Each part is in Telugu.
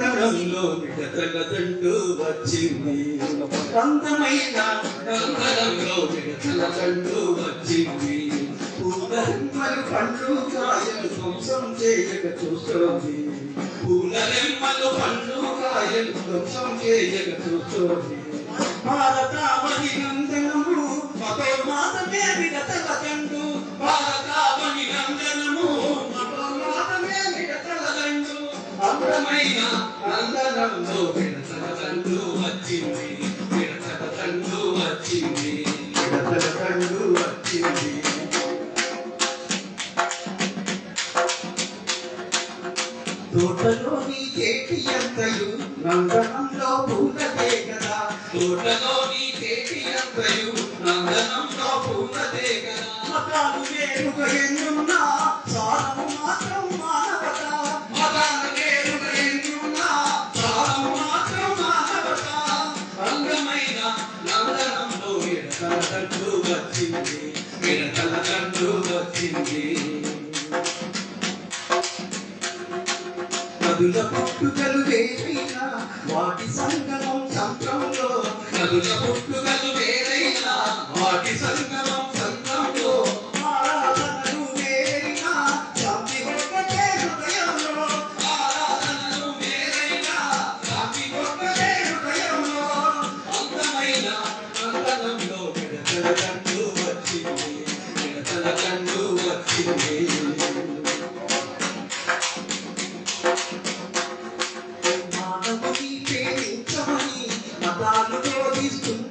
అంతరంలో విడతల వచ్చింది. అందమైన అంతరంలో విడతల వచ్చింది. పూలరెమ్మలు పండ్లు కాయలు ధ్వంసం చేయక చూస్తోంది. పూలరెమ్మలు పండ్లు కాయలు ధ్వంసం చేయక చూస్తోంది. భారతావని నందనంలో విడతల దండు వచ్చింది విడతల దండు వచ్చింది విడతల దండు వచ్చింది తోటలోని కేటి ఎంతయు నందనంలో పూలదే కదా. తోటలోని కేటి ఎంతయు నందనంలో పూలదే కదా. మతాలు వేరుగా వచ్చింది వచ్చింది నదుల పుట్టుకలు వేరైనా వాటి సంగమం సంత్రంలో నదుల పుట్టుకలు మతాలు బోధిస్తుంటేను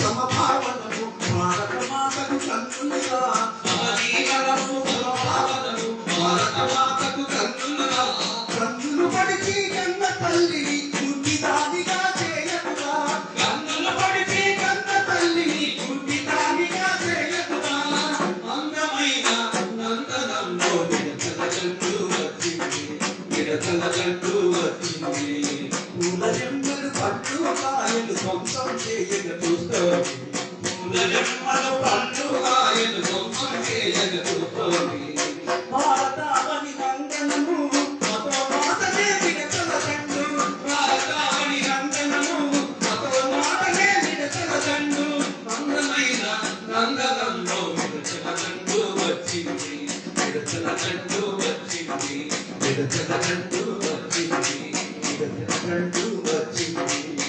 సమభావనము భారత మాతకు కన్నులుగా జెమ్మలు పట్టు కాయలు ధ్వంసం చేయక చూస్తోంది పూల జెమ్మలు చూస్తోంది భారతావని నందనము మతో మాతనే విడతల దండు భారతావని నందనము మతో విడతల అందమైన విడతల వచ్చింది విడతల దండు వచ్చింది విడతల వచ్చింది 天天儿住，那心里。